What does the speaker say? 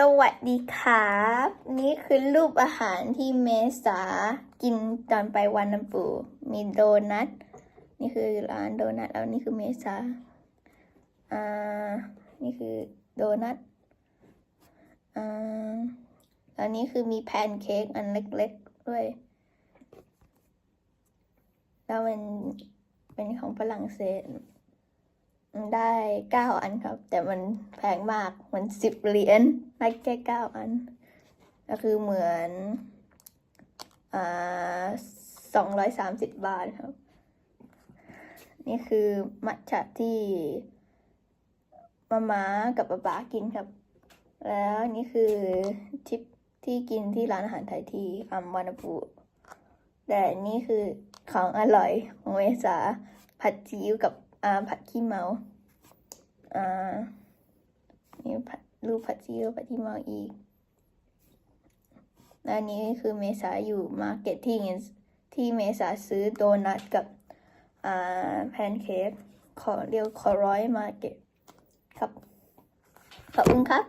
สวัสดีครับ นี่คือรูปอาหารที่เมษากินตอนไปวันน้ำปูมีโดนัท นี่คือร้านโดนัท แล้วนี่คือเมษา อ่า นี่คือโดนัท อ่า แล้วนี่คือมีแพนเค้กอันเล็กๆด้วย แล้วมันเป็นของฝรั่งเศส ได้เก้าอันครับ แต่มันแพงมากมันสิบเหรียญได้แค่เก้าอัน ก็คือเหมือนอ่าสองร้อยสามสิบบาทครับ นี่คือมัทฉะที่มาม่ากับป๊าป๊ากินครับ แล้วนี่คือชิปที่กินที่ร้านอาหารไทยที่อัมวานาปูแต่นี่คือของอร่อยของเมษาผัดซีอิ๊วกับ ผัดขี้เมาอ่านี่ผัดรูปผัดซีอิ๊วผัดขี้เมาอีกและอันนี้คือเมษาอยู่มาร์เก็ตที่ที่เมษาซื้อโดนัทกับอ่าแพนเค้กขอเรียกขอร้อยมาร์เก็ตครับ ขอบคุณครับ